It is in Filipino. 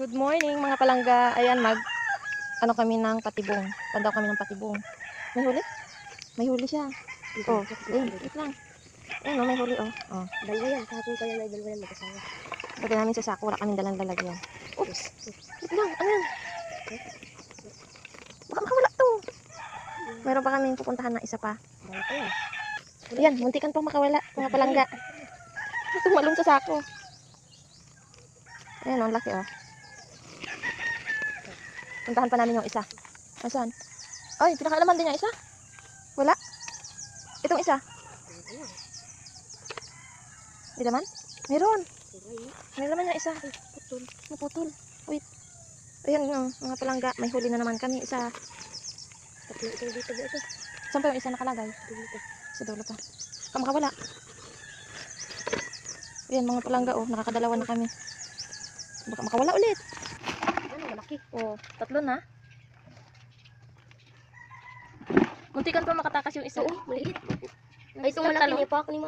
Good morning mga palangga. Ayan, mag ano kami ng patibong. Tandaw kami ng patibong. May huli? May huli siya. Oh, eh, wait lang. Ayun, oh, may huli oh. Oh. Dalawa yan. Kahapon pa yan ay dalawa yan mag-asawa. Pwede namin sa sako, wala kaming dalang lalagyan. Oops. Wait lang, ano yan? Baka makawala to. Meron pa kaming pupuntahan na isa pa. Ayan, muntikan pang makawala, mga palangga. Tumalong sa sako. Ayan, ang laki oh. Puntahan pa namin yung isa. Asan? Ay, pinakaalaman din yung isa? Wala? Itong isa? Hindi naman? Meron. Meron naman yung isa. Ay, putol. Naputol. Wait. Ayan, oh, mga palangga. May huli na naman kami. Isa. Tatlo ito dito ba ito? Saan pa yung isa nakalagay? Dito. Sa dulo pa. Baka makawala. Ayan, mga palangga, oh. Nakakadalawa na kami. Baka makawala ulit. Malaki. Oh, tatlo na. Muntikan pa makatakas yung isa. Oo, maliit. Ay, itong malaki niya pa ako ni